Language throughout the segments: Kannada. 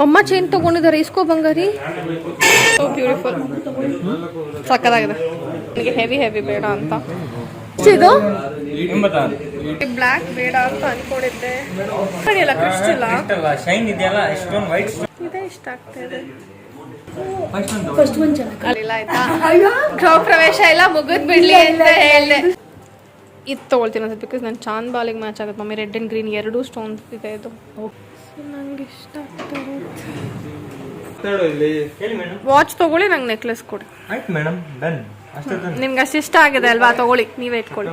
ಮಮ್ಮ ಚೈನ್ ತಗೊಂಡಿದ್ದಾರೆ ಇಸ್ಕೋ ಬಂಗಾರಿ. ಬ್ಯೂಟಿಫುಲ್ ಸಕ್ಕದಾಗಿದೆ. ನನಗೆ ಹೆವಿ ಹೆವಿ ಬೇಡ ಅಂತ. ಇದು? ಬ್ಲ್ಯಾಕ್ ಬೇಡ ಅಂತ ಅನ್ಕೊಂಡಿದ್ದೆ. ಅಲ್ಲ ಕ್ರಿಸ್ಟಲ್ ಶೈನ್ ಇದೆಯಲ್ಲ ವೈಟ್ ಇದೇ ಇಷ್ಟ ಆಗ್ತಾ ಫಸ್ಟ್ ಒಂದ್ ಚೆನ್ನಾಗಿ ಅಲ್ಲಿಲ್ಲ ಆಯ್ತಾ? ಗೃಹ ಪ್ರವೇಶ ಇಲ್ಲ ಮುಗಿದ್ ಬಿಡ್ಲಿ ಅಂತ ಹೇಳ್ದೆ. ಇದು ತೊಗೊಳ್ತೀನಿ ಬಿಕಾಸ್ ನನ್ನ ಚಾಂದ್ ಬಾಲಿಗೆ ಮ್ಯಾಚ್ ಆಗುತ್ತೆ. ಮಮ್ಮಿ ರೆಡ್ ಅಂಡ್ ಗ್ರೀನ್ ಎರಡೂ ಸ್ಟೋನ್ಸ್ ಇದೆ ಇದು. So, ನಂಗೆ ಇಷ್ಟ ವಾಚ್ ತಗೊಳ್ಳಿ ನಂಗೆ ನೆಕ್ಲೆಸ್ ಕೊಡಿ. ಆಯ್ತು ಮೇಡಮ್ ಡನ್ ಅಷ್ಟೇ done. ನಿಮ್ಗೆ ಅಷ್ಟು ಇಷ್ಟ ಆಗಿದೆ ಅಲ್ವಾ? ತಗೊಳ್ಳಿ ನೀವೇ ಇಟ್ಕೊಳ್ಳಿ.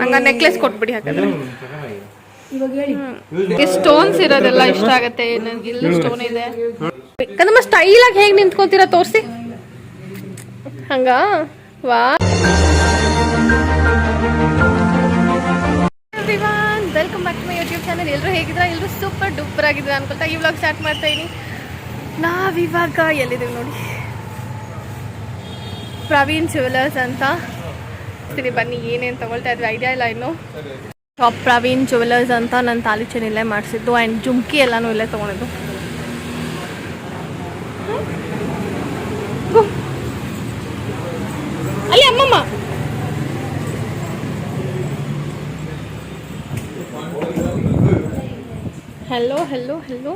ನಂಗೆ ನೆಕ್ಲೆಸ್ ಕೊಟ್ಬಿಡಿ ಹಾಗಾದ್ರೆ. ಇವಾಗ ಹೇಳಿ. ಈ ಸ್ಟೋನ್ಸ್ ಇರೋದೆಲ್ಲ ಇಷ್ಟ ಆಗುತ್ತೆ. ಇಲ್ಲೂ ಸ್ಟೋನ್ ಇದೆ. ನಮ್ಮ ಸ್ಟೈಲ್ ಆಗಿ ಹೇಗೆ ನಿಂತ್ಕೊಂತೀರಾ? ತೋರಿಸಿ. ಹಂಗ? ವಾ. Welcome back to my YouTube channel ಎಲ್ಲರೂ ಹೇಗಿದ್ರೆ ಎಲ್ಲರೂ ಸೂಪರ್ ಡೂಪರ್ ಆಗಿದ್ರೆ ಅನ್ಕೊಳ್ತಾ ಈ ವ್ಲಾಗ್ ಸ್ಟಾರ್ಟ್ ಮಾಡ್ತಾ ಇದೀನಿ. ನಾವಿವಾಗ ಎಲ್ಲಿದ್ದೀವಿ ನೋಡಿ? ಪ್ರವೀಣ್ ಜ್ಯುವೆಲರ್ಸ್ ಅಂತ. ಸರಿ, ಬನ್ನಿ, ಏನೇನು ತಗೊಳ್ತಾ ಇದ್ವಿ ಐಡಿಯಾ ಇಲ್ಲ ಇನ್ನು. ಟಾಪ್ ಪ್ರವೀಣ್ ಜ್ಯುವೆಲರ್ಸ್ ಅಂತ ನನ್ನ ತಾಲಿ ಚೆನ್ನ ಇಲ್ಲೇ ಮಾಡಿಸಿದ್ದು. ಆ್ಯಂಡ್ ಜುಮ್ಕಿ ಎಲ್ಲನೂ ಇಲ್ಲೇ ತೊಗೊಂಡಿದ್ದು ಗೋ. ಅಲ್ಲಿ ಅಮ್ಮಮ್ಮ ಹಲೋ ಹಲೋ ಹಲೋ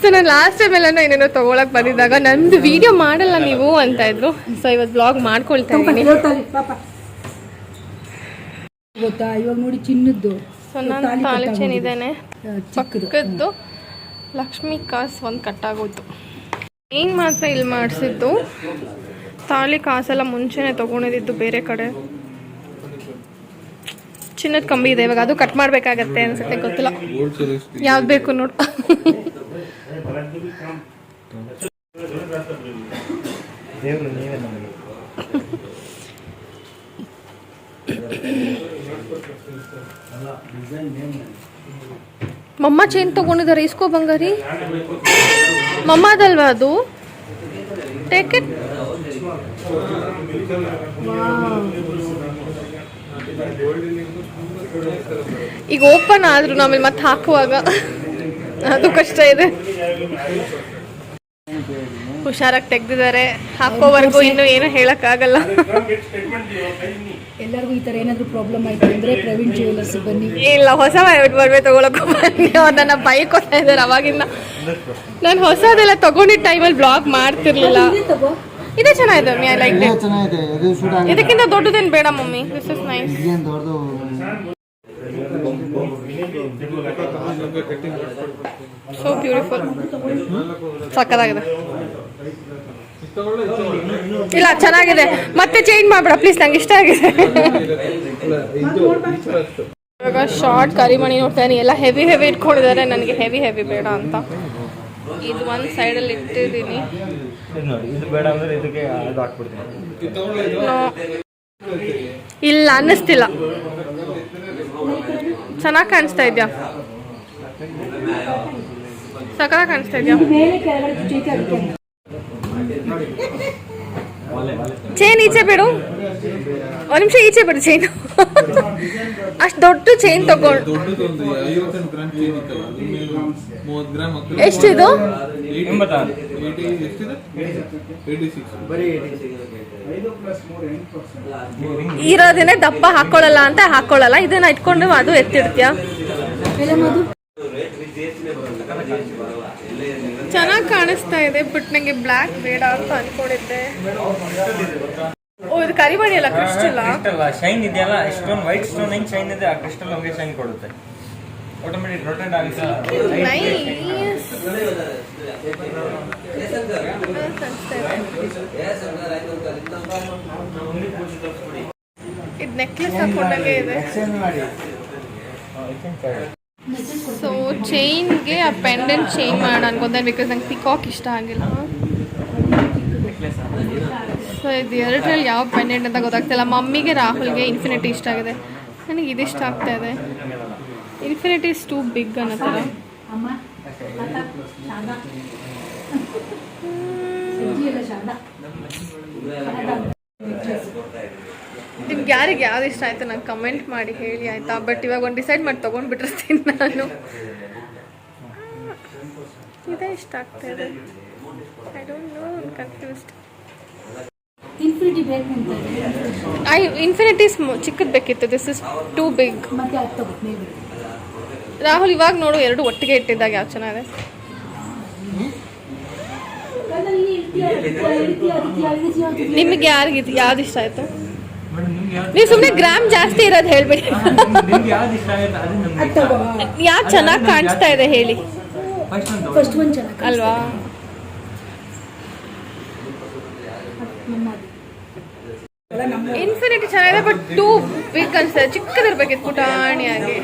ಸೊ ನಾನು ಲಾಸ್ಟ್ ಟೈಮ್ ಎಲ್ಲ ಏನೇನೋ ತಗೊಳಕ್ ಬಂದಿದ್ದಾಗ ನಂದು ವಿಡಿಯೋ ಮಾಡಲ್ಲ ನೀವು ಅಂತ ಇದ್ರು. ಸೊ ಇವತ್ತು ಬ್ಲಾಗ್ ಮಾಡ್ಕೊಳ್ತಾ ಇದ್ದೀನಿ. ಗೊತ್ತಾ? ಇವಾಗ ನೋಡಿ ಚಿನ್ನದ್ದು. ಸೊ ನಾನು ಚೈನ್ ಇದೇನೆ ಪಕ್ಕದ್ದು ಲಕ್ಷ್ಮಿ ಕಾಸು ಒಂದು ಕಟ್ಟಾಗೋಯ್ತು. ಏನು ಮಾತ್ರ ಇಲ್ಲಿ ಮಾಡಿಸಿದ್ದು? ತಾಳಿ ಕಾಸೆಲ್ಲ ಮುಂಚೆನೆ ತೊಗೊಂಡಿದ್ದು ಬೇರೆ ಕಡೆ. ಚಿನ್ನದ ಕಂಬಿ ಇದೆ, ಇವಾಗ ಅದು ಕಟ್ ಮಾಡಬೇಕಾಗತ್ತೆ ಅನ್ಸುತ್ತೆ, ಗೊತ್ತಿಲ್ಲ. ಯಾವ್ದು ಬೇಕು ನೋಡು. ಮಮ್ಮ ಚೇನ್ ತಗೊಂಡಿದ್ದಾರೆ ಇಸ್ಕೋ ಬಂಗಾರಿ? ಮಮ್ಮದಲ್ವಾ ಅದು? ಟೇಕ್ ಇಟ್ ಈಗ ಓಪನ್ ಆದ್ರು ಆಮೇಲೆ ಮತ್ತೆ ಹಾಕುವಾಗ ಅದು ಕಷ್ಟ ಇದೆ. ಹುಷಾರಾಗಿ ತೆಗ್ದಿದ್ದಾರೆ. ಹಾಕೋವರೆಗೂ ಇನ್ನು ಏನು ಹೇಳಕ್ಕಾಗಲ್ಲ. ಎಲ್ಲರಿಗೂ ಈ ತರ ಏನಾದ್ರು ಪ್ರಾಬ್ಲಮ್ ಆಯ್ತು ಅಂದ್ರೆ ಪ್ರವೀಣ್ ಜ್ಯುವೆಲರ್ಸ್ ಬನ್ನಿ. ಇಲ್ಲ ಹೊಸ ಬರ್ಬೇ ತಗೊಳಕ್ ಬನ್ನಿ. ಅವ್ರು ನನ್ನ ಬೈಕ್ ಕೊಡ್ತಾ ಇದ್ದಾರೆ ಅವಾಗಿಂದ. ನಾನು ಹೊಸದೆಲ್ಲ ತಗೊಂಡಿದ್ದ ಟೈಮಲ್ಲಿ ಬ್ಲಾಗ್ ಮಾಡ್ತಿರ್ಲಿಲ್ಲ. ಇದೇ ಚೆನ್ನಾಗಿದೆ ಮಮ್ಮಿ ಐ ಲೈಕ್ ಇಟ್ ಚೆನ್ನಾಗಿದೆ ಇದು ಶೂಟ್ ಆಗಿದೆ ಇದಕ್ಕಿಂತ ದೊಡ್ಡದೇನು ಬೇಡ ಮಮ್ಮಿ ದಿಸ್ ಇಸ್ ನೈಸ್ ಏನು ದೊಡ್ಡದು? ಸೋ ಬ್ಯೂಟಿಫುಲ್ ಸಕ್ಕದಾಗಿದೆ. ಇಲ್ಲ ಚೆನ್ನಾಗಿದೆ. ಮತ್ತೆ ಚೇಂಜ್ ಮಾಡ್ಬೇಡ ಪ್ಲೀಸ್ ನಂಗೆ ಇಷ್ಟ ಆಗಿದೆ. ಇವಾಗ ಶಾರ್ಟ್ ಕರಿಮಣಿ ನೋಡ್ತಾನೆ ಎಲ್ಲ ಹೆವಿ ಹೆವಿ ಇಟ್ಕೊಂಡಿದ್ದಾರೆ. ನನಗೆ ಹೆವಿ ಹೆವಿ ಬೇಡ ಅಂತ. ಇದು ಒಂದು ಸೈಡಲ್ಲಿ ಇಟ್ಟಿದ್ದೀನಿ. ಇದು ನೋಡಿ ಇದು ಬೇಡ ಅಂದ್ರೆ ಇದಕ್ಕೆ ಅದು ಹಾಕ್ಬಿಡ್ತೀನಿ. ಇಲ್ಲ ಅನ್ನಿಸ್ತಿಲ್ಲ. ಚೆನ್ನಾಗಿ ಕಾಣಿಸ್ತಾ ಇದ್ಯಾ? ಸಕಲ ಕಾಣಿಸ್ತಾ ಇದ್ಯಾ ಮೇಲೆ ಕೆಳಗಡೆ ಚೀಟಿ ಅದಕ್ಕೆ ಚೈನ್ ಈಚೆ ಬಿಡು. ಒಂದು ನಿಮಿಷ ಈಚೆ ಬಿಡು ಚೈನ್ ಅಷ್ಟು ದೊಡ್ಡ ಚೈನ್ ತಗೊಂಡು ಎಷ್ಟಿದು? ಇರೋದೇನೆ ದಪ್ಪ ಹಾಕೊಳ್ಳಲ್ಲ ಅಂತ ಹಾಕೊಳ್ಳಲ್ಲ. ಇದನ್ನ ಇಟ್ಕೊಂಡು ಅದು ಎತ್ತಿಡ್ತೀಯ? ಚೆನ್ನಾಗಿ ಕಾಣಿಸ್ತಾ ಇದೆ ಬಟ್ ನಂಗೆ ಬ್ಲ್ಯಾಕ್ ಬೇಡ ಅಂತ ಅನ್ಕೊಂಡಿದ್ದೆ. ಓ ಇದು ಕರಿಮಣಿ ಅಲ್ಲ ಕ್ರಿಸ್ಟಲ್ ಅಲ್ಲ ಶೈನ್ ಇದೆಯಲ್ಲ ಸ್ಟೋನ್ ವೈಟ್ ಸ್ಟೋನ್ ಹೆಂಗ್ ಶೈನ್ ಇದೆ ಆ ಕ್ರಿಸ್ಟಲ್ ಹಂಗೆ ಶೈನ್ ಕೊಡುತ್ತೆ. ಆಟೋಮೆಟಿಕ್ ರೊಟೇಟ್ ಆಗುತ್ತೆ. ಇದು ನೆಕ್ಲೆಸ್ ಹಾಕೊಂಡಂಗೆ ಇದೆ. ಸೊ ಚೈನ್ಗೆ ಆ ಪೆಂಡೆಂಟ್ ಚೇಂಜ್ ಮಾಡೋಣ ಅನ್ಕೊಂಡೆ ಬಿಕಾಸ್ ನಂಗೆ ಪಿಕಾಕ್ ಇಷ್ಟ ಆಗಿಲ್ಲ. ಸೊ ಇದು ಎರಡರಲ್ಲಿ ಯಾವ ಪೆಂಡೆಂಟ್ ಅಂತ ಗೊತ್ತಾಗ್ತಿಲ್ಲ. ಮಮ್ಮಿಗೆ ರಾಹುಲ್ಗೆ ಇನ್ಫಿನಿಟಿ ಇಷ್ಟ ಆಗಿದೆ. ನನಗೆ ಇದು ಇಷ್ಟ ಆಗ್ತಾ ಇದೆ. ಇನ್ಫಿನಿಟಿ ಇಸ್ ಟೂ ಬಿಗ್ ಅನ್ನೋ ಶಾರದಾ ನಿಮ್ಗೆ ಯಾರಿಗೆ ಯಾವ್ದು ಇಷ್ಟ ಆಯ್ತು? ನಂಗೆ ಕಮೆಂಟ್ ಮಾಡಿ ಹೇಳಿ ಆಯ್ತಾ? ಬಟ್ ಇವಾಗ ಒಂದು ಡಿಸೈಡ್ ಮಾಡಿ ತೊಗೊಂಡ್ಬಿಟ್ಟಿರ್ತೀನಿ ನಾನು. ಇದೇ ಇಷ್ಟ ಆಗ್ತಾ ಇದೆ. I don't know confused infinity ಬೇಕು ಅಂತ. ಐ ಇನ್ಫಿನಿಟಿ ಚಿಕ್ಕದು ಬೇಕಿತ್ತು. This is too big Rahul ಇವಾಗ ನೋಡು ಎರಡು ಒಟ್ಟಿಗೆ ಇಟ್ಟಿದ್ದಾಗ ಯಾವ ಚೆನ್ನಾಗಿದೆ ನಿಮಗೆ ಯಾರಿಗೆ ಯಾವ್ದು ಇಷ್ಟ ಆಯ್ತು? ನೀವು ಸುಮ್ಮನೆ ಗ್ರಾಮ್ ಜಾಸ್ತಿ ಇರೋದು ಹೇಳ್ಬಿಡಿ. ಯಾಕೆ ಯಾವ್ದು ಚೆನ್ನಾಗಿ ಕಾಣಿಸ್ತಾ ಇದೆ ಹೇಳಿ. ಅಲ್ವಾ? ಇನ್ಫಿನಿಟಿ ಚೆನ್ನಾಗಿದೆ ಬಟ್ ಟೂ ಬಿಗ್ ಅನ್ಸ್ತದೆ ಚಿಕ್ಕದಿರ್ಬೇಕಿತ್ತು ಪುಟಾಣಿಯಾಗಿ.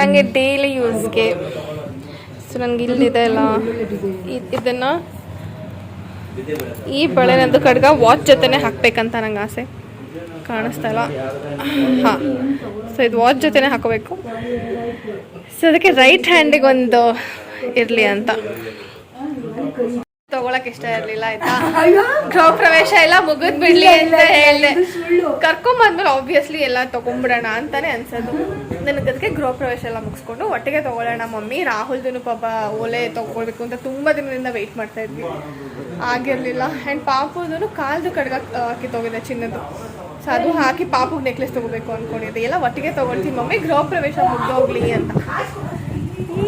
ನನಗೆ ಡೈಲಿ ಯೂಸ್ಗೆ ಸೊ ನನಗೆ ಇಲ್ಲಿದೆ ಅಲ್ಲ. ಇದನ್ನ ಈ ಬಳೆನಂದು ಖಡ್ಗ ವಾಚ್ ಜೊತೆನೆ ಹಾಕ್ಬೇಕಂತ ನಂಗೆ ಆಸೆ. ಕಾಣಿಸ್ತಾ ಇಲ್ಲ. ಹಾಂ ಸೊ ಇದು ವಾಚ್ ಜೊತೆನೆ ಹಾಕೋಬೇಕು. ಸೊ ಅದಕ್ಕೆ ರೈಟ್ ಹ್ಯಾಂಡಿಗೆ ಒಂದು ಇರಲಿ ಅಂತ. ತಗೊಳಕ್ ಇಷ್ಟ ಇರ್ಲಿಲ್ಲ ಆಯ್ತಾ? ಗೃಹ ಪ್ರವೇಶ ಎಲ್ಲ ಮುಗಿದ್ ಬಿಡ್ಲಿ ಅಂತ ಹೇಳ್ದೆ. ಕರ್ಕೊಂಬಂದ್ಮೇಲೆ ಆಬ್ವಿಯಸ್ಲಿ ಎಲ್ಲ ತಗೊಂಡ್ಬಿಡೋಣ ಅಂತಾನೆ ಅನ್ಸೋದು. ನನಗೆ ಅದಕ್ಕೆ ಗೃಹ ಪ್ರವೇಶ ಎಲ್ಲ ಮುಗಿಸ್ಕೊಂಡು ಒಟ್ಟಿಗೆ ತಗೊಳ್ಳೋಣ ಮಮ್ಮಿ. ರಾಹುಲ್ದನು ಪಾಪ ಓಲೆ ತಗೊಳ್ಬೇಕು ಅಂತ ತುಂಬಾ ದಿನದಿಂದ ವೆಯ್ಟ್ ಮಾಡ್ತಾ ಇದ್ವಿ. ಆಗಿರ್ಲಿಲ್ಲ. ಆ್ಯಂಡ್ ಪಾಪುದನು ಕಾಲ್ದು ಕಡ್ಗ ಆ, ಹಾಕಿ ತಗೋದೆ ಚಿನ್ನದು ಸೊ ಅದು ಹಾಕಿ ಪಾಪುಗೆ ನೆಕ್ಲೆಸ್ ತಗೋಬೇಕು ಅನ್ಕೊಂಡಿದ್ದೆ. ಎಲ್ಲ ಒಟ್ಟಿಗೆ ತಗೊಳ್ತೀನಿ ಮಮ್ಮಿ. ಗೃಹ ಪ್ರವೇಶ ಮುಗ್ದೋಗ್ಲಿ ಅಂತ.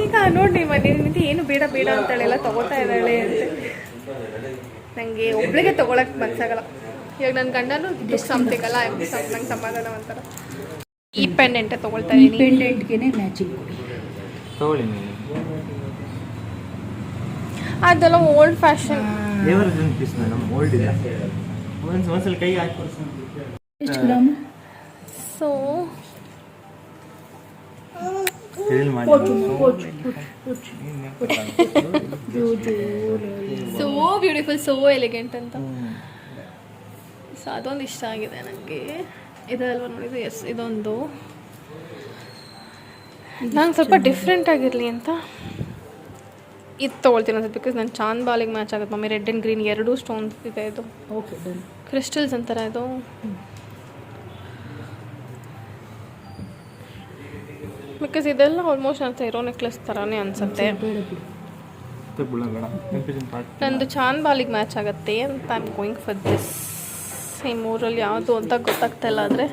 ಈಗ ನೋಡಿ ಮನೆ ನಿಂತು ಏನು ಬೇಡ ಬೇಡ ಅಂತಳೆಲ್ಲ ತಗೋತಾ ಇದ್ದಾಳೆ ಅಂತ. ನನಗೆ ಒಬ್ಳಿಗೆ ತಗೊಳಕ್ ಮನ್ಸಾಗಲ್ಲ. ಇವಾಗ ನನ್ನ ಗಂಡನು ಸಮಥಿಂಗ್ ಅಲ್ಲ ನಂಗೆ ಸಮಾಧಾನ ಅಂತಾರ ಈ ಪೆಂಡೆಂಟೇ ತಗೊಳ್ತಾ ಇದ್ದೀನಿ. ಮ್ಯಾಚಿಂಗ್ ತಗೊಳ್ಳಿ ಅದೆಲ್ಲ ಓಲ್ಡ್ ಫ್ಯಾಷನ್ ದೇವರದೊಂದು ಪೀಸ್ ಮೇಡಮ್ ಓಲ್ಡ್ ಇದೆ. ಒಂದ್ಸಲ ಕೈ ಹಾಕಿ. So so beautiful so elegant ಅಂತ. ಸೊ ಅದೊಂದು ಇಷ್ಟ ಆಗಿದೆ ನನಗೆ ಇದಲ್ವ ನೋಡಿದ್ದು ಎಸ್ ಇದೊಂದು. ನಂಗೆ ಸ್ವಲ್ಪ ಡಿಫ್ರೆಂಟ್ ಆಗಿರಲಿ ಅಂತ. ಇದು ತೊಗೊಳ್ತೀನಿ ಅನ್ಸುತ್ತೆ ಬಿಕಾಸ್ ನನ್ನ ಚಾಂದ್ ಬಾಲಿಗೆ ಮ್ಯಾಚ್ ಆಗುತ್ತೆ. ಮಮ್ಮಿ ರೆಡ್ ಆ್ಯಂಡ್ ಗ್ರೀನ್ ಎರಡೂ ಸ್ಟೋನ್ಸ್ ಇದೆ ಇದು. ಕ್ರಿಸ್ಟಲ್ಸ್ ಅಂತಾರೆ ಇದು. ಬಿಕಾಸ್ ಇದೆಲ್ಲ ಆಲ್ಮೋಸ್ಟ್ ಅಂತ ಇರೋ ನೆಕ್ಲೆಸ್ ಥರನೇ ಅನ್ಸುತ್ತೆ. ನಂದು ಚಾಂದ್ ಬಾಲಿಗೆ ಮ್ಯಾಚ್ ಆಗುತ್ತೆ ಅಂತ I am going for this ಈ ಮೂರಲ್ಲಿ ಯಾವುದು ಅಂತ ಗೊತ್ತಾಗ್ತಾ ಇಲ್ಲ ಆದರೆ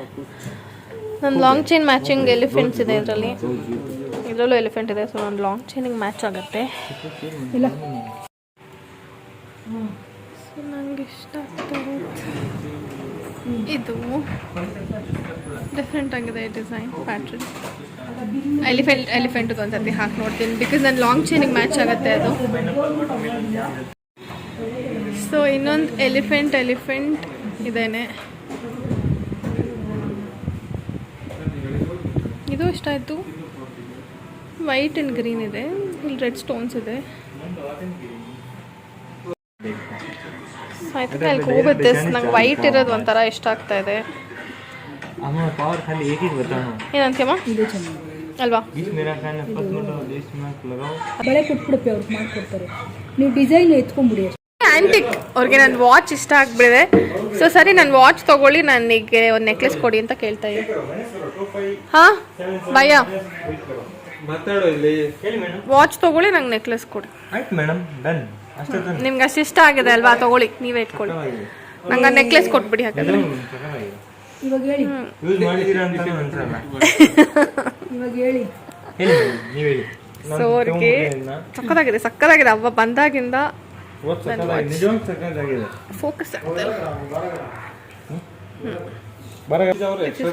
ನನ್ನ ಲಾಂಗ್ ಚೈನ್ ಮ್ಯಾಚಿಂಗ್ ಎಲಿಫೆಂಟ್ಸ್ ಇದೆ ಇದರಲ್ಲಿ. ಇದರಲ್ಲೂ ಎಲಿಫೆಂಟ್ ಇದೆ ಸೊ ನನ್ನ ಲಾಂಗ್ ಚೈನಿಂಗ್ ಮ್ಯಾಚ್ ಆಗುತ್ತೆ. ಇಲ್ಲ. ಸೊ ನನಗೆ ಇಷ್ಟ ಆಗ್ತದೆ ಇದು ಡಿಫ್ರೆಂಟ್ ಆಗಿದೆ ಡಿಸೈನ್ ಪ್ಯಾಟ್ರನ್ ಎಲಿಫೆಂಟ್ ಎಲಿಫೆಂಟ್ ಒಂದ್ಸತಿ ಹಾಕಿ ನೋಡ್ತೀನಿ ಬಿಕಾಸ್ ನನ್ನ ಲಾಂಗ್ ಚೈನಿಗೆ ಮ್ಯಾಚ್ ಆಗುತ್ತೆ ಅದು. ಸೊ ಇನ್ನೊಂದು ಎಲಿಫೆಂಟ್ ಎಲಿಫೆಂಟ್ ಇದೇನೆ. ಇದು ಇಷ್ಟ ಆಯಿತು ವೈಟ್ ಆ್ಯಂಡ್ ಗ್ರೀನ್ ಇದೆ. ಇಲ್ಲಿ ರೆಡ್ ಸ್ಟೋನ್ಸ್ ಇದೆ. ಐ ಥಿಂಕ್ ಐ ಗೋ ನಂಗೆ ವೈಟ್ ಇರೋದು ಒಂಥರ ಇಷ್ಟ ಆಗ್ತಾ ಇದೆ. ಏನಂತೀಯಮ್ಮ ಅಲ್ವಾ? ಬಳೆ ಅವ್ರಿಗೆ ನೀವು ಡಿಸೈನ್ ಆಂಟಿಕ್ ಅವ್ರಿಗೆ ನನ್ನ ವಾಚ್ ಇಷ್ಟ ಆಗ್ಬಿಡಿದೆ ಸೊ ಸರಿ ನನ್ನ ವಾಚ್ ತೊಗೊಳ್ಳಿ ನನಗೆ ಒಂದು ನೆಕ್ಲೆಸ್ ಕೊಡಿ ಅಂತ ಕೇಳ್ತಾ ಇದ್ದೀನಿ ಹಾಂ? ಭಯ. ವಾಚ್ ತಗೊಳ್ಳಿ ನಂಗೆ ನೆಕ್ಲೆಸ್ ಕೊಡಿ. ಮೇಡಮ್ ನಿಮ್ಗೆ ಅಷ್ಟು ಇಷ್ಟ ಆಗಿದೆ ಅಲ್ವಾ? ತಗೊಳ್ಳಿ ನೀವೇ ಇಟ್ಕೊಳ್ಳಿ. ನಂಗೆ ನೆಕ್ಲೆಸ್ ಕೊಟ್ಬಿಡಿ ಹಾಗಾದ್ರೆ. ಇವಾಗ ಹೇಳಿ. ಯೂಸ್ ಮಾಡಿದ್ದೀರಾ ಅಂತ ಅನ್ಸಲ್ಲ ಇವಾಗ ಹೇಳಿ. ಹೇಳಿ madam, ಹೇಳಿ. ಸೊ ಅವ್ರಿಗೆ ಸಕ್ಕತ್ತಾಗಿದೆ ಸಕ್ಕತ್ತಾಗಿದೆ ಅವ್ವ ಬಂದಾಗಿಂದ ಫೋಕಸ್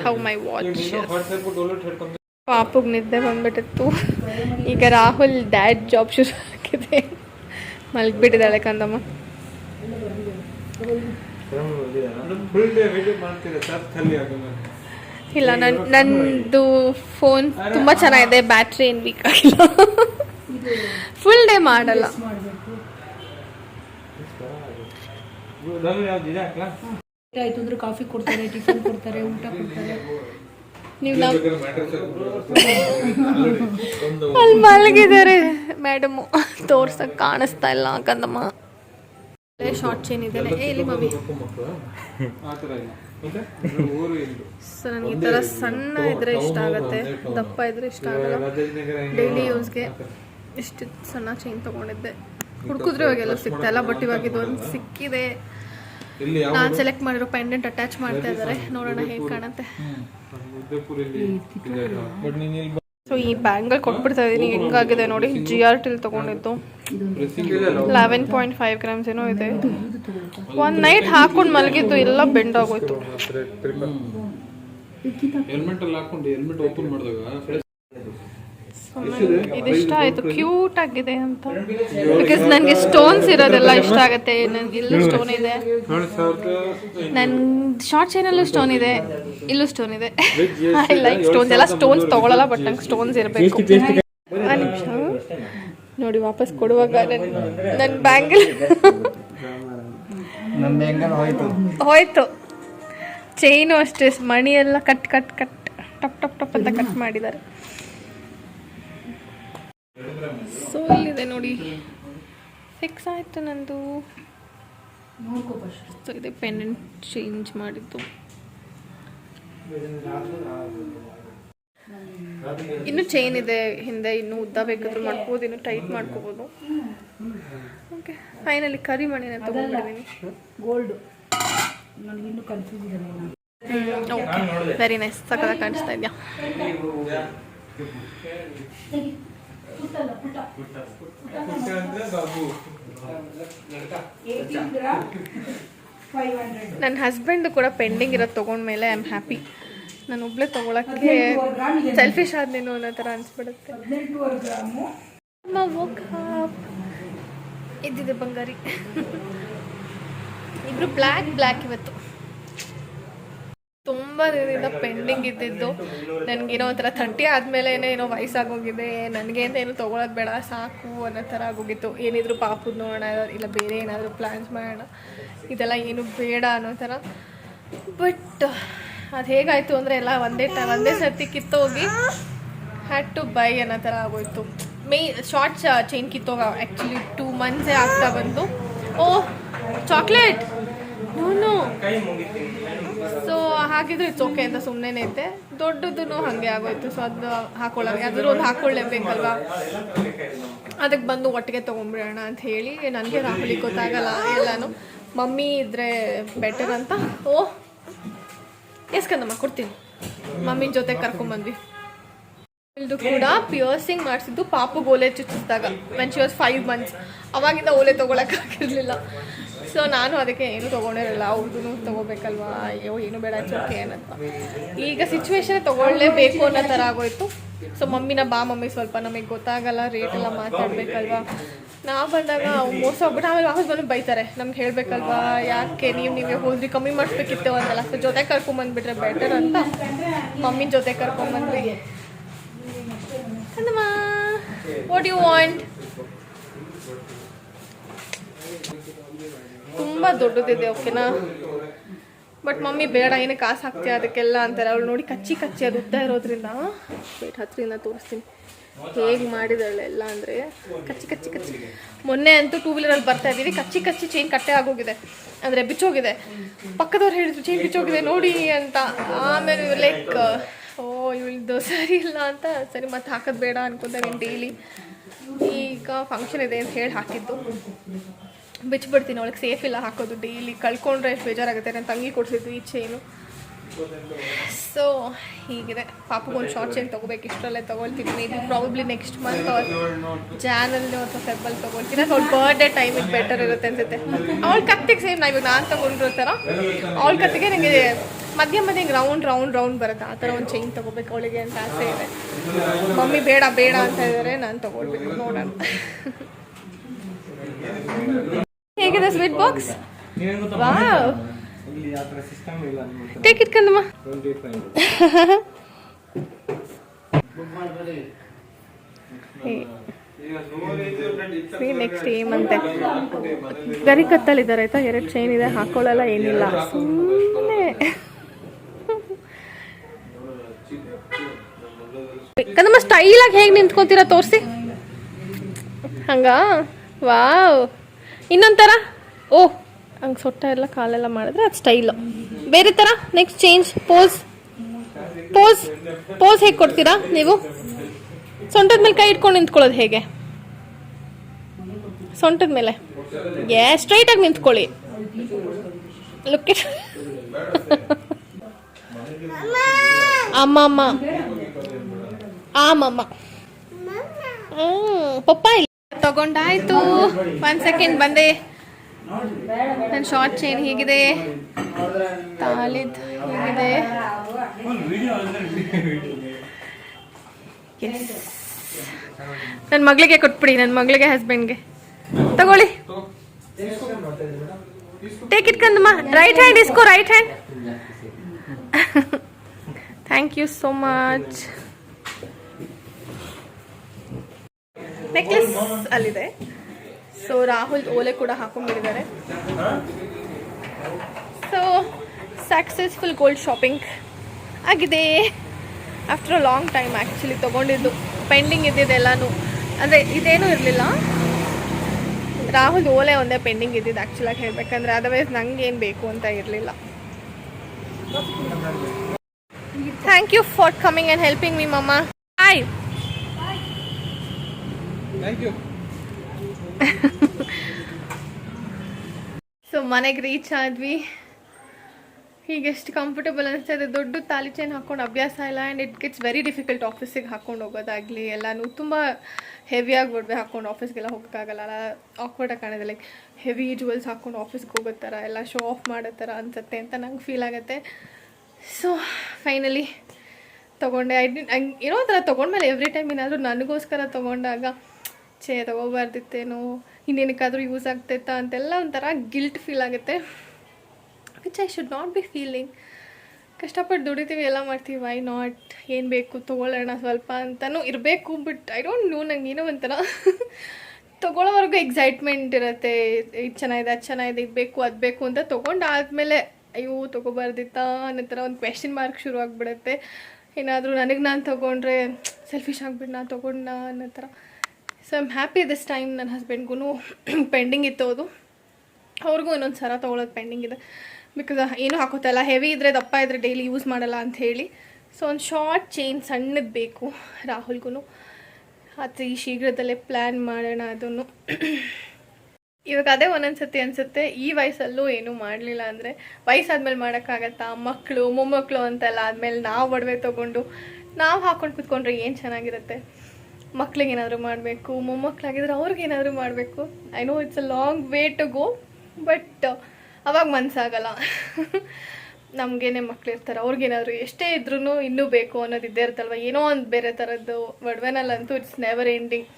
ಹೌ ಮೈ ವಾಚ್ ಪಾಪುಗೆ ನಿದ್ದೆ ಬಂದ್ಬಿಟ್ಟಿತ್ತು. ಈಗ ರಾಹುಲ್ ಡ್ಯಾಡ್ ಜಾಬ್ ಶುರು ಆಗಿದೆ. ಮಲಗಿಬಿಟ್ಟಿದ್ದಾಳೆ ಕಂದಮ್ಮ. ಫುಲ್ ಡೇ ವಿಡಿಯೋ ಮಾಡ್ತೀರಾ ಸರ್ ಖಾಲಿ ಇಲ್ಲ ನನ್ನ ನಂದು ಫೋನ್ ತುಂಬ ಚೆನ್ನಾಗಿದೆ ಬ್ಯಾಟ್ರಿ ಏನು ವೀಕ್ ಆಗಿಲ್ಲ. ಫುಲ್ ಡೇ ಮಾಡಲ್ಲ. ಆಯ್ತು ಅಂದ್ರೆ ಕಾಫಿ ಕೊಡ್ತಾರೆ ಟಿಫನ್ ಕೊಡ್ತಾರೆ ಊಟ ಕೊಡ್ತಾರೆ. ನೀವು ಅಲ್ಲಿ. ಮಲಗಿದ್ದಾರೆ. ಮೇಡಮು ತೋರ್ಸಕ್ ಕಾಣಿಸ್ತಾ ಇಲ್ಲ ಕಂದಮ್ಮ. ಶಾರ್ಟ್ ಚೇನ್ ಇದೆ. ಇಲ್ಲಿ ಮಮ್ಮಿ. ಆ ಥರ ಇಲ್ಲ. ಮತ್ತೆ? ಊರು ಸೊ ನನಗೆ ಈ ಥರ ಸಣ್ಣ ಇದ್ರೆ ಇಷ್ಟ ಆಗುತ್ತೆ. ದಪ್ಪ ಇದ್ರೆ ಇಷ್ಟ ಆಗಲ್ಲ. ಡೈಲಿ ಯೂಸ್ಗೆ ಇಷ್ಟು ಸಣ್ಣ ಚೈನ್ ತೊಗೊಂಡಿದ್ದೆ. ಹುಡ್ಕಿದ್ರೆ ಇವಾಗೆಲ್ಲ ಸಿಗ್ತಾ ಇಲ್ಲ ಬಟ್ ಇವಾಗ ಇದು ಒಂದು ಸಿಕ್ಕಿದೆ. ಇಲ್ಲಿ ನಾನು ಸೆಲೆಕ್ಟ್ ಮಾಡಿರೋ ಪೆಂಡೆಂಟ್ ಅಟ್ಯಾಚ್ ಮಾಡ್ತಾ ಇದ್ದಾರೆ. ನೋಡೋಣ ಹೇಗೆ ಕಾಣುತ್ತೆ. ಸೊ ಈ ಬ್ಯಾಂಗಲ್ ಕೊಟ್ಬಿಡ್ತಾ ಇದೀನಿ. ಹೆಂಗಾಗಿದೆ ನೋಡಿ? ಜಿ ಆರ್ ಟಿಲ್ ತೊಗೊಂಡಿದ್ದು. ಲೆವೆನ್ ಪಾಯಿಂಟ್ ಫೈವ್ ಗ್ರಾಮ್ಸ್ ಏನೋ ಇದೆ. ಒಂದು ನೈಟ್ ಹಾಕೊಂಡು ಮಲಗಿದ್ದು ಎಲ್ಲ ಬೆಂಡ್ ಆಗೋಯ್ತು. ಹೆಲ್ಮೆಟ್ ಅಲ್ಲಿ ಹಾಕೊಂಡು ಹೆಲ್ಮೆಟ್ ಓಪನ್ ಮಾಡಿದಾಗ ಇದಿಷ್ಟ ಆಯ್ತು. ಕ್ಯೂಟ್ ಆಗಿದೆ ಅಂತ. ಬಿಕಾಸ್ ನನಗೆ ಸ್ಟೋನ್ಸ್ ಇರೋದೆಲ್ಲ ಇಷ್ಟ ಆಗುತ್ತೆ. ನನಗೆ ಇಲ್ಲೂ ಸ್ಟೋನ್ ಇದೆ. ನನ್ನ ನನ್ ಶಾರ್ಟ್ ಚೈನಲ್ಲೂ ಸ್ಟೋನ್ ಇದೆ. ಇಲ್ಲೂ ಸ್ಟೋನ್ ಇದೆ. ಐ ಲೈಕ್ ಸ್ಟೋನ್ಸ್ ಎಲ್ಲ ಸ್ಟೋನ್ಸ್ ತಗೊಳಲ್ಲ ಬಟ್ ನಂಗೆ ಸ್ಟೋನ್ಸ್ ಇರಬೇಕು. ನಿಮಿಷ. ನೋಡಿ ವಾಪಸ್ ಕೊಡುವಾಗ ನನ್ನ ಬ್ಯಾಂಗಲ್ ಹೋಯ್ತು. ಚೈನು ಅಷ್ಟೇ. ಮಣಿ ಎಲ್ಲ ಕಟ್ ಕಟ್ ಕಟ್ ಟಪ್ ಟಪ್ ಟಪ್ ಅಂತ ಕಟ್ ಮಾಡಿದ್ದಾರೆ. ಸೊ ಇಲ್ಲಿದೆ ನೋಡಿ. ಫಿಕ್ಸ್ ಆಯಿತು ನಂದು. ಸೊ ಇದೆ ಪೆಂಡೆಂಟ್ ಚೇಂಜ್ ಮಾಡಿದ್ದು. ಇನ್ನು ಚೈನ್ ಇದೆ ಹಿಂದೆ ಇನ್ನು ಉದ್ದ ಬೇಕಾದ್ರೂ ಮಾಡ್ಕೋಬೋದು ಇನ್ನು ಟೈಟ್ ಮಾಡ್ಕೋಬೋದು. ಓಕೆ ಫೈನಲಿ ಕರಿ ಮಣಿನ ತೊಗೊಂಡಿದ್ದೀನಿ ಗೋಲ್ಡ್ ನನಗಿನ್ನೂ ಕನ್ಫ್ಯೂಸ್ ಇದೆ ನಾನು. ಓಕೆ ವೆರಿ ನೈಸ್ ಸಕ್ಕದಾಗ ಕಾಣಿಸ್ತಾ ಇದೆಯಾ? ನನ್ನ ಹಸ್ಬೆಂಡ್ ಕೂಡ ಪೆಂಡಿಂಗ್ ಇರೋದು ತೊಗೊಂಡ್ಮೇಲೆ ಐ ಆಮ್ ಹ್ಯಾಪಿ ನಾನು ಒಬ್ಳೆ ತೊಗೊಳಕ್ಕೆ ಸೆಲ್ಫಿಶ್ ಆದ್ನೇನು ಅನ್ನೋ ಥರ ಅನಿಸ್ಬಿಡುತ್ತೆ. ಅಮ್ಮ. ಇದ್ದಿದೆ ಬಂಗಾರಿ. ಇಬ್ರು ಬ್ಲ್ಯಾಕ್ ಬ್ಲ್ಯಾಕ್ ಇವತ್ತು. ತುಂಬ ದಿನದಿಂದ ಪೆಂಡಿಂಗ್ ಇದ್ದಿದ್ದು. ನನಗೇನೋ ಒಂಥರ ಥರ್ಟಿ ಆದಮೇಲೆ ಏನೋ ವಯಸ್ಸಾಗೋಗಿದೆ. ನನಗೆ ಅಂತ ಏನು ತೊಗೊಳೋದು ಬೇಡ. ಸಾಕು ಅನ್ನೋ ಥರ ಆಗೋಗಿತ್ತು. ಏನಿದ್ರು ಪಾಪದ ನೋಡೋಣ, ಇಲ್ಲ ಬೇರೆ ಏನಾದರೂ ಪ್ಲ್ಯಾನ್ಸ್ ಮಾಡೋಣ. ಇದೆಲ್ಲ ಏನು ಬೇಡ ಅನ್ನೋ ಥರ. ಬಟ್ ಅದು ಹೇಗಾಯಿತು ಅಂದರೆ ಎಲ್ಲ ಒಂದೇ ಟ, ಒಂದೇ ಸರ್ತಿ ಕಿತ್ತೋಗಿ ಹ್ಯಾಡ್ ಟು ಬೈ ಅನ್ನೋ ಥರ ಆಗೋಯ್ತು. ಮೇ ಶಾರ್ಟ್ ಚೈನ್ ಕಿತ್ತೋಗ ಆ್ಯಕ್ಚುಲಿ ಟೂ ಮಂತ್ಸೇ ಆಗ್ತಾ ಬಂತು ಓ ಚಾಕ್ಲೇಟ್ ನೋ ಹಾಗಿದ್ರೆ ಇಟ್ಸ್ ಓಕೆ ಅಂತ ಸುಮ್ಮನೆ ಐತೆ ದೊಡ್ಡದೂ ಹಾಗೆ ಆಗೋಯ್ತು. ಸೊ ಅದು ಹಾಕೊಳ್ಳೋ ಯಾವ್ದಾದ್ರು ಒಂದು ಹಾಕೊಳ್ಳೇಬೇಕಲ್ವಾ? ಅದಕ್ಕೆ ಬಂದು ಒಟ್ಟಿಗೆ ತೊಗೊಂಬಿಡೋಣ ಅಂತ ಹೇಳಿ ನನಗೆ ರಾಹುಲಿ ಗೊತ್ತಾಗಲ್ಲ ಎಲ್ಲಾನು. ಮಮ್ಮಿ ಇದ್ರೆ ಬೆಟರ್ ಅಂತ. ಓ ಎಸ್ಕಂದಮ್ಮ ಕೊಡ್ತೀನಿ. ಮಮ್ಮಿ ಜೊತೆ ಕರ್ಕೊಂಬಂದ್ವಿ. ಇದು ಕೂಡ ಪಿಯರ್ಸಿಂಗ್ ಮಾಡಿಸಿದ್ದು ಪಾಪು ಓಲೆ ಚುಚ್ಚಿಸಿದಾಗ. When she was five months ಅವಾಗಿಂದ ಓಲೆ ತೊಗೊಳಕ್ಕಾಗಿರಲಿಲ್ಲ ಸೊ ನಾನು ಅದಕ್ಕೆ ಏನು ತೊಗೊಂಡಿರಲ್ಲ ಅವ್ರದ್ದು ತಗೋಬೇಕಲ್ವಾ? ಅಯ್ಯೋ, ಏನು ಬೇಡ ಚೋಕೆ ಅನ್ನತ್ತ ಈಗ ಸಿಚುವೇಶನ್ ತಗೊಳ್ಳೇಬೇಕು ಅನ್ನೋ ಥರ ಆಗೋಯ್ತು. ಸೊ ಮಮ್ಮಿನ ಬಾ ಮಮ್ಮಿ ಸ್ವಲ್ಪ ನಮಗೆ ಗೊತ್ತಾಗಲ್ಲ ರೇಟ್ ಎಲ್ಲ ಮಾತಾಡಬೇಕಲ್ವಾ? ನಾವು ಬಂದಾಗ ಮೋಸ ಹೋಗ್ಬಿಟ್ಟು ಆಮೇಲೆ ವಾಪಸ್ ಬಂದು ಬೈತಾರೆ. ನಮ್ಗೆ ಹೇಳಬೇಕಲ್ವಾ, ಯಾಕೆ ನೀವು ನೀವೇ ಹೋದ್ರಿ ಕಮ್ಮಿ ಮಾಡಿಸ್ಬೇಕಿತ್ತು ಅಂತಲ್ಲ. ಸೊ ಜೊತೆ ಕರ್ಕೊಂಬಂದ್ಬಿಟ್ರೆ ಬೆಟರ್ ಅಂತ. ಮಮ್ಮಿನ ಜೊತೆ ಕರ್ಕೊಂಬಂದ್ವಿ ಕಂದಮ್ಮ ವಾಟ್ ಯು ವಾಂಟ್ ತುಂಬ ದೊಡ್ಡದಿದೆ, ಓಕೆನಾ? ಬಟ್ ಮಮ್ಮಿ ಬೇಡ, ಏನೇ ಕಾಸು ಹಾಕ್ತೀಯ ಅದಕ್ಕೆಲ್ಲ ಅಂತಾರೆ. ಅವಳು ನೋಡಿ ಕಚ್ಚಿ ಕಚ್ಚಿ ಅದು ಉದ್ದ ಇರೋದ್ರಿಂದ. ವೇಟ್ ಹತ್ತರಿಂದ ತೋರಿಸ್ತೀನಿ. ಹೇಗೆ ಮಾಡಿದಾಳೆ ಎಲ್ಲ ಅಂದರೆ, ಕಚ್ಚಿ ಕಚ್ಚಿ ಕಚ್ಚಿ. ಮೊನ್ನೆ ಅಂತೂ ಟೂ ವೀಲರಲ್ಲಿ ಬರ್ತಾ ಇದ್ದೀವಿ. ಕಚ್ಚಿ ಕಚ್ಚಿ ಚೈನ್ ಕಟ್ಟೆ ಆಗೋಗಿದೆ. ಅಂದರೆ ಬಿಚ್ಚೋಗಿದೆ. ಪಕ್ಕದವ್ರು ಹೇಳಿದ್ರು ಚೈನ್ ಬಿಚ್ಚೋಗಿದೆ, ನೋಡಿ ಅಂತ. ಆಮೇಲೆ ಲೈಕ್ ಓ ಇವಳ್ದು ಸರಿ ಇಲ್ಲ ಅಂತ. ಸರಿ, ಮತ್ತೆ ಹಾಕೋದು ಬೇಡ ಅನ್ಕೊಂತ ನೀನು ಡೈಲಿ ಈಗ ಫಂಕ್ಷನ್ ಇದೆ ಅಂತ ಹೇಳಿ ಹಾಕಿದ್ದು. ಬಿಚ್ಚಿಬಿಡ್ತೀನಿ ಅವಳಿಗೆ ಸೇಫ್ ಇಲ್ಲ ಹಾಕೋದು ಡೈಲಿ ಕಳ್ಕೊಂಡ್ರೆ ಎಷ್ಟು ಬೇಜಾರಾಗುತ್ತೆ ನನ್ನ ತಂಗಿ ಕೊಡಿಸಿದ್ದು ಈ ಚೈನು ಸೊ ಹೀಗಿದೆ. ಪಾಪಗೊಂದು ಶಾರ್ಟ್ ಚೈನ್ ತೊಗೋಬೇಕು, ಇಷ್ಟರಲ್ಲೇ ತೊಗೊಳ್ತೀನಿ. ಇದು ಪ್ರಾಬಬ್ಲಿ ನೆಕ್ಸ್ಟ್ ಮಂತ್ ಜಾನಲ್ಲಿ ಅಥವಾ ಫೆಬ್ಬಲ್ಲಿ ತೊಗೊಳ್ತೀನಿ. ಅವ್ಳ ಬರ್ಡೇ ಟೈಮಿಗೆ ಬೆಟರ್ ಇರುತ್ತೆ ಅನ್ಸುತ್ತೆ. ಅವಳ ಕತ್ತಿಗೆ ಸೇಮ್ ನಾ ಇವಾಗ ನಾನು ತೊಗೊಂಡಿರೋ ಥರ ಅವಳ ಕತ್ತಿಗೆ ನನಗೆ ಮಧ್ಯ ಮಧ್ಯ ರೌಂಡ್ ರೌಂಡ್ ರೌಂಡ್ ಬರುತ್ತೆ. ಆ ಥರ ಒಂದು ಚೈನ್ ತೊಗೋಬೇಕು ಅವಳಿಗೆ ಅಂತ ಆಸೆ ಇದೆ. ಮಮ್ಮಿ ಬೇಡ ಬೇಡ ಅಂತ ಇದ್ದಾರೆ ನಾನು ತೊಗೊಳ್ಬೇಕು, ನೋಡೋಣ. ಹೇಗಿದೆ sweet box wow take it ಕಂದಮ್ಮ next ಏಮಂತೆ ಗರಿ ಕತ್ತಲಿದ್ದಾರೆ ಆಯ್ತಾ ಎರಡು ಚೈನ್ ಇದೆ ಹಾಕೊಳ್ಳಲ್ಲ ಏನಿಲ್ಲ ಸುಮ್ಮನೆ ಕಂದಮ್ಮ ಸ್ಟೈಲಾಗಿ ಹೇಗೆ ನಿಂತ್ಕೊತೀರಾ ತೋರಿಸಿ ಹಂಗಾ ವಾವ್ ಇನ್ನೊಂಥರ? ಓ, ಹಂಗೆ ಸೊಟ್ಟ ಎಲ್ಲ ಕಾಲೆಲ್ಲ ಮಾಡಿದ್ರೆ ಅದು ಸ್ಟೈಲು ಬೇರೆ ಥರ next change pose pose pose ಹೇಗೆ ಕೊಡ್ತೀರಾ ನೀವು? ಸೊಂಟದ ಮೇಲೆ ಕೈ ಇಟ್ಕೊಂಡು ನಿಂತ್ಕೊಳ್ಳೋದು ಹೇಗೆ? ಸೊಂಟದ ಮೇಲೆ? ಏ ಸ್ಟ್ರೈಟಾಗಿ ನಿಂತ್ಕೊಳ್ಳಿ. ಲುಕ್ ಅಮ್ಮ ಅಮ್ಮ. ಆಮಮ್ಮ ಹ್ಞೂ ಪಪ್ಪ ತಗೊಂಡಾಯ್ತು. ಒಂದ್ ಸೆಕೆಂಡ್ ಬಂದೆ. ನನ್ನ ಶಾರ್ಟ್ ಚೈನ್ ಹೀಗಿದೆ. ತಾಲಿದ್ ಹೀಗಿದೆ. ನನ್ ನನ್ನ ಮಗಳಿಗೆ ಕೊಟ್ಬಿಡಿ ನನ್ನ ಮಗಳಿಗೆ ಹಸ್ಬೆಂಡ್ಗೆ ತಗೊಳ್ಳಿ. ಟೇಕ್ ಇಟ್ ಕಂದಮ್ಮ. Right hand ಇಸ್ಕೋ right hand thank you so much necklace ಅಲ್ಲಿದೆ. ಸೊ ರಾಹುಲ್ ಓಲೆ ಕೂಡ ಹಾಕೊಂಡ್ಬಿಟ್ಟಿದ್ದಾರೆ. ಸೊ ಸಕ್ಸಸ್ಫುಲ್ ಗೋಲ್ಡ್ ಶಾಪಿಂಗ್ ಆಗಿದೆ. After a long time actually ತೊಗೊಂಡಿದ್ದು. ಪೆಂಡಿಂಗ್ ಇದ್ದಿದ್ದೆಲ್ಲನೂ ಅಂದರೆ ಇದೇನೂ ಇರಲಿಲ್ಲ. ರಾಹುಲ್ ಓಲೆ ಒಂದೇ ಪೆಂಡಿಂಗ್ ಇದ್ದಿದ್ದು ಆ್ಯಕ್ಚುಲಾಗಿ ಹೇಳಬೇಕಂದ್ರೆ ಅದರ್ವೈಸ್ ನಂಗೆ ಏನು ಬೇಕು ಅಂತ ಇರಲಿಲ್ಲ. Thank you for coming and helping me ಮಮ್ಮ ಹಾಯ್ ಸೊ ಮನೆಗೆ ರೀಚ್ ಆದ್ವಿ. ಹೀಗೆಷ್ಟು ಕಂಫರ್ಟಬಲ್ ಅನಿಸ್ತಾ ಇದೆ. ದೊಡ್ಡ ತಾಲಿ ಚೈನ್ ಹಾಕೊಂಡು ಅಭ್ಯಾಸ ಇಲ್ಲ and it gets very difficult ಆಫೀಸಿಗೆ ಹಾಕೊಂಡು ಹೋಗೋದಾಗಲಿ, ಎಲ್ಲನೂ ತುಂಬ ಹೆವಿಯಾಗಿ ಒಡವೆ ಹಾಕೊಂಡು ಆಫೀಸ್ಗೆಲ್ಲ ಹೋಗೋಕ್ಕಾಗಲ್ಲ. ಆಕ್ವರ್ಡಾಗಿ ಕಾಣಿದೆ ಲೈಕ್ ಹೆವಿ ಜುವೆಲ್ಸ್ ಹಾಕೊಂಡು ಆಫೀಸ್ಗೆ ಹೋಗೋ ಥರ, ಎಲ್ಲ ಶೋ ಆಫ್ ಮಾಡೋ ಥರ ಅನ್ಸುತ್ತೆ ಅಂತ ನಂಗೆ ಫೀಲ್ ಆಗುತ್ತೆ. ಸೊ ಫೈನಲಿ ತೊಗೊಂಡೆ. ಐ ಡಿ ಏನೋ ಒಂಥರ ತೊಗೊಂಡ್ಮೇಲೆ ಎವ್ರಿ ಟೈಮ್ ಏನಾದರೂ ನನಗೋಸ್ಕರ ತೊಗೊಂಡಾಗ ಛೇ ತಗೋಬಾರ್ದಿತ್ತೇನು ಇನ್ನೇನಕ್ಕಾದರೂ ಯೂಸ್ ಆಗ್ತೈತಾ ಅಂತೆಲ್ಲ ಒಂಥರ ಗಿಲ್ಟ್ ಫೀಲ್ ಆಗುತ್ತೆ. Which I should not be feeling ಕಷ್ಟಪಟ್ಟು ದುಡಿತೀವಿ, ಎಲ್ಲ ಮಾಡ್ತೀವಿ ವೈ ನಾಟ್ ಏನು ಬೇಕು, ತೊಗೊಳ್ಳೋಣ ಸ್ವಲ್ಪ ಅಂತಲೂ ಇರಬೇಕು ಬಟ್ ಐ ಡೋಂಟ್ ನೋ ನಂಗೆ ಏನೋ ಒಂಥರ ತೊಗೊಳ್ಳೋವರೆಗೂ ಎಕ್ಸೈಟ್ಮೆಂಟ್ ಇರುತ್ತೆ. ಇದು ಚೆನ್ನಾಗಿದೆ, ಅದು ಚೆನ್ನಾಗಿದೆ, ಇದು ಬೇಕು, ಅದು ಬೇಕು ಅಂತ ತೊಗೊಂಡಾದ್ಮೇಲೆ, ಅಯ್ಯೋ, ತೊಗೊಬಾರ್ದಿತ್ತಾ ಅನ್ನೋ ಥರ ಒಂದು ಕ್ವೆಶನ್ ಮಾರ್ಕ್ ಶುರು ಆಗಿಬಿಡುತ್ತೆ ಏನಾದರೂ ನನಗೆ ನಾನು ತೊಗೊಂಡ್ರೆ ಸೆಲ್ಫಿಶ್ ಆಗಿಬಿಟ್ಟು ತೊಗೊಂಡ ಅನ್ನೋ ಥರ. So I'm happy this time ನನ್ನ ಹಸ್ಬೆಂಡ್ಗೂ ಪೆಂಡಿಂಗ್ ಇತ್ತು ಅದು. ಅವ್ರಿಗೂ ಇನ್ನೊಂದು ಸರ ತೊಗೊಳೋದು ಪೆಂಡಿಂಗ್ ಇದೆ. ಬಿಕಾಸ್ ಏನೂ ಹಾಕೋತಲ್ಲ ಹೆವಿ ಇದ್ದರೆ ದಪ್ಪ ಇದ್ದರೆ ಡೈಲಿ ಯೂಸ್ ಮಾಡಲ್ಲ ಅಂತ ಹೇಳಿ. ಸೊ ಒಂದು ಶಾರ್ಟ್ ಚೈನ್ ಸಣ್ಣದು ಬೇಕು ರಾಹುಲ್ಗೂ ಅದು ಈ ಶೀಘ್ರದಲ್ಲೇ ಪ್ಲ್ಯಾನ್ ಮಾಡೋಣ ಅದನ್ನು. ಇವಾಗ ಅದೇ ಒಂದೊಂದು ಸತಿ ಅನಿಸುತ್ತೆ, ಈ ವಯಸ್ಸಲ್ಲೂ ಏನೂ ಮಾಡಲಿಲ್ಲ ಅಂದರೆ ವಯಸ್ಸಾದ್ಮೇಲೆ ಮಾಡೋಕ್ಕಾಗತ್ತಾ? ಮಕ್ಕಳು ಮೊಮ್ಮಕ್ಕಳು ಅಂತೆಲ್ಲ ಆದಮೇಲೆ ನಾವು ಒಡವೆ ತೊಗೊಂಡು ನಾವು ಹಾಕೊಂಡು ಕುತ್ಕೊಂಡ್ರೆ ಏನು ಚೆನ್ನಾಗಿರುತ್ತೆ? ಮಕ್ಳಿಗೆ ಏನಾದರೂ ಮಾಡಬೇಕು ಮೊಮ್ಮಕ್ಕಳಾಗಿದ್ರೆ ಅವ್ರಿಗೆ ಏನಾದರೂ ಮಾಡಬೇಕು I know it's a long way to go but ಅವಾಗ ಮನಸ್ಸಾಗಲ್ಲ ನಮಗೇನೆ ಮಕ್ಳು ಇರ್ತಾರೆ, ಅವ್ರಿಗೇನಾದ್ರು ಎಷ್ಟೇ ಇದ್ರೂ ಇನ್ನೂ ಬೇಕು ಅನ್ನೋದು ಇದ್ದೇ ಇರ್ತಲ್ವ ಏನೋ ಒಂದು ಬೇರೆ ಥರದ್ದು ಒಡವೆನಲ್ಲಂತೂ ಇಟ್ಸ್ ನೆವರ್ ಎಂಡಿಂಗ್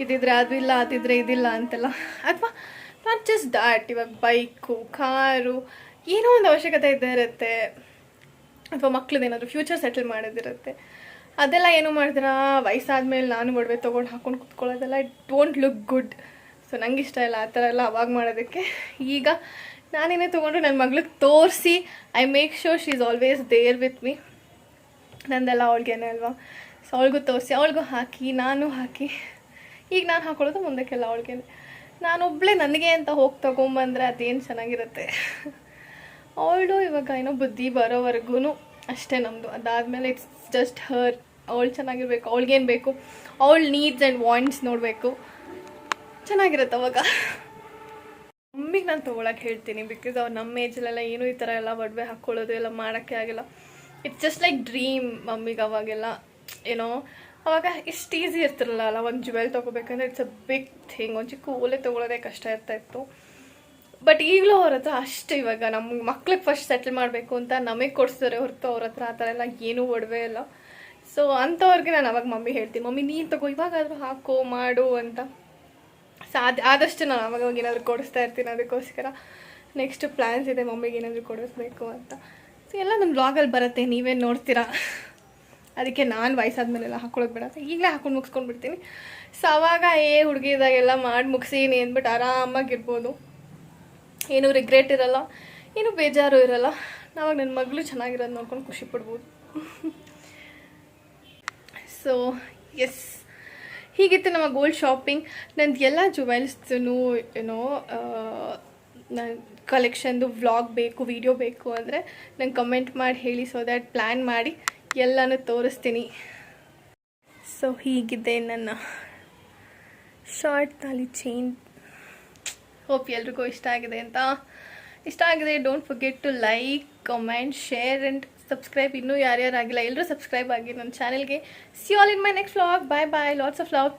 ಇದಿದ್ರೆ ಅದು ಇಲ್ಲ, ಅದಿದ್ರೆ ಇದಿಲ್ಲ ಅಂತೆಲ್ಲ. ಅಥವಾ ನಾಟ್ ಜಸ್ಟ್ ದಾಟ್ ಇವಾಗ ಬೈಕು, ಕಾರು, ಏನೋ ಒಂದು ಅವಶ್ಯಕತೆ ಇದ್ದೇ ಇರುತ್ತೆ. ಅಥವಾ ಏನಾದರೂ ಫ್ಯೂಚರ್ ಸೆಟಲ್ ಮಾಡೋದಿರುತ್ತೆ. ಅದೆಲ್ಲ ಏನು ಮಾಡಿದ್ರ ವಯಸ್ಸಾದ್ಮೇಲೆ ನಾನು ಒಡವೆ ತೊಗೊಂಡು ಹಾಕೊಂಡು ಕುತ್ಕೊಳ್ಳೋದೆಲ್ಲ it don't look good so ನಂಗೆ ಇಷ್ಟ ಇಲ್ಲ, ಆ ಥರ ಎಲ್ಲ ಅವಾಗ ಮಾಡೋದಕ್ಕೆ. ಈಗ ನಾನೇನೇ ತೊಗೊಂಡ್ರೆ ನನ್ನ ಮಗ್ಳಿಗೆ ತೋರಿಸಿ I make sure she is always there with me ನಂದೆಲ್ಲ ಅವಳಿಗೇನೆ ಅಲ್ವಾ? ಸೊ ಅವಳಿಗೂ ತೋರಿಸಿ, ಅವಳಿಗೂ ಹಾಕಿ, ನಾನು ಹಾಕಿ. ಈಗ ನಾನು ಹಾಕೊಳ್ಳೋದು ಮುಂದಕ್ಕೆಲ್ಲ ಅವಳಿಗೇನೆ. ನಾನೊಬ್ಬಳೇ ನನಗೆ ಅಂತ ಹೋಗಿ ತೊಗೊಂಬಂದ್ರೆ ಅದೇನು ಚೆನ್ನಾಗಿರುತ್ತೆ? ಅವಳು ಇವಾಗ ಏನೋ ಬುದ್ಧಿ ಬರೋವರೆಗೂ ಅಷ್ಟೇ ನಮ್ಮದು ಅದಾದಮೇಲೆ ಇಟ್ಸ್ ಜಸ್ಟ್ ಹರ್ ಅವಳು ಚೆನ್ನಾಗಿರ್ಬೇಕು ಅವಳಿಗೇನು ಬೇಕು? ಅವಳ ನೀಡ್ಸ್ ಆ್ಯಂಡ್ ವಾಂಟ್ಸ್ ನೋಡಬೇಕು. ಚೆನ್ನಾಗಿರುತ್ತೆ ಅವಾಗ. ಮಮ್ಮಿಗೆ ನಾನು ತೊಗೊಳಕ್ಕೆ ಹೇಳ್ತೀನಿ ಬಿಕಾಸ್ ಅವ್ರು ನಮ್ಮ ಏಜಲ್ಲೆಲ್ಲ ಏನೂ ಈ ಥರ ಎಲ್ಲ ಒಡವೆ ಹಾಕ್ಕೊಳ್ಳೋದು ಎಲ್ಲ ಮಾಡೋಕ್ಕೆ ಆಗಿಲ್ಲ. ಇಟ್ಸ್ ಜಸ್ಟ್ ಲೈಕ್ ಡ್ರೀಮ್ ಮಮ್ಮಿಗೆ ಅವಾಗೆಲ್ಲ ಏನೋ ಅವಾಗ ಇಷ್ಟು ಈಸಿ ಇರ್ತಿರಲ್ಲ ಅಲ್ಲ, ಒಂದು ಜುವೆಲ್ ತೊಗೋಬೇಕಂದ್ರೆ ಇಟ್ಸ್ ಅ ಬಿಗ್ ಥಿಂಗ್ ಒಂದು ಚಿಕ್ಕ ಓಲೆ ತೊಗೊಳೋದೇ ಕಷ್ಟ ಇರ್ತಾ ಇತ್ತು. ಬಟ್ ಈಗಲೂ ಅವ್ರ ಹತ್ರ ಅಷ್ಟೇ ಇವಾಗ. ನಮ್ಮ ಮಕ್ಳಿಗೆ ಫಸ್ಟ್ ಸೆಟ್ಲ್ ಮಾಡಬೇಕು ಅಂತ ನಮಗೆ ಕೊಡಿಸ್ತಾರೆ ಹೊರತು ಅವ್ರ ಹತ್ರ ಆ ಥರ ಎಲ್ಲ ಏನೂ ಒಡವೆ ಇಲ್ಲ. ಸೊ ಅಂಥವ್ರಿಗೆ ನಾನು ಅವಾಗ ಮಮ್ಮಿ ಹೇಳ್ತೀನಿ, ಮಮ್ಮಿ ನೀನು ತಗೋ, ಇವಾಗಾದರೂ ಹಾಕೋ, ಮಾಡು ಅಂತ. ಸಾಧ್ಯ ಆದಷ್ಟು ನಾನು ಅವಾಗ ಅವಾಗ ಏನಾದರೂ ಕೊಡಿಸ್ತಾ ಇರ್ತೀನಿ ಅದಕ್ಕೋಸ್ಕರ. ನೆಕ್ಸ್ಟ್ ಪ್ಲ್ಯಾನ್ಸ್ ಇದೆ, ಮಮ್ಮಿಗೆ ಏನಾದರೂ ಕೊಡಿಸ್ಬೇಕು ಅಂತ. ಸೊ ಎಲ್ಲ ನಮ್ಮ ಬ್ಲಾಗಲ್ಲಿ ಬರುತ್ತೆ ನೀವೇ ನೋಡ್ತೀರಾ? ಅದಕ್ಕೆ ನಾನು ವಯಸ್ಸಾದ್ಮೇಲೆಲ್ಲ ಹಾಕೊಳ್ಳೋದು ಬೇಡ ಈಗಲೇ ಹಾಕೊಂಡು ಮುಗಿಸ್ಕೊಂಡ್ಬಿಡ್ತೀನಿ. ಸೊ ಅವಾಗ ಏ ಹುಡುಗಿದಾಗೆಲ್ಲ ಮಾಡಿ ಮುಗಿಸೀನಿ ಅಂದ್ಬಿಟ್ಟು ಆರಾಮಾಗಿರ್ಬೋದು. ಏನೂ ರಿಗ್ರೆಟ್ ಇರಲ್ಲ, ಏನೂ ಬೇಜಾರು ಇರಲ್ಲ. ನಾವಾಗ ನನ್ನ ಮಗಳು ಚೆನ್ನಾಗಿರೋದು ನೋಡ್ಕೊಂಡು ಖುಷಿ ಪಡ್ಬೋದು. ಸೊ ಎಸ್ ಹೀಗಿತ್ತು ನಮ್ಮ ಗೋಲ್ಡ್ ಶಾಪಿಂಗ್ ನಂದು ಎಲ್ಲ ಜುವೆಲ್ಸ್ದು ಏನೋ ನನ್ನ ಕಲೆಕ್ಷನ್ದು ವ್ಲಾಗ್ ಬೇಕು ವಿಡಿಯೋ ಬೇಕು ಅಂದರೆ ನಂಗೆ ಕಮೆಂಟ್ ಮಾಡಿ, ಹೇಳಿ ಸೊ ದ್ಯಾಟ್ ಪ್ಲ್ಯಾನ್ ಮಾಡಿ ಎಲ್ಲನೂ ತೋರಿಸ್ತೀನಿ. ಸೊ ಹೀಗಿದೆ ನನ್ನ ಶಾರ್ಟ್ ತಾಲಿ ಚೈನ್ ಹೋಪ್ ಎಲ್ರಿಗೂ ಇಷ್ಟ ಆಗಿದೆ ಅಂತ. ಇಷ್ಟ ಆಗಿದೆ don't forget to like comment share and subscribe ಇನ್ನೂ ಯಾರ್ಯಾರು ಆಗಿಲ್ಲ ಎಲ್ಲರೂ ಸಬ್ಸ್ಕ್ರೈಬ್ ಆಗಿ ನನ್ನ ಚಾನಲ್ಗೆ see all in my next vlog bye bye lots of vlog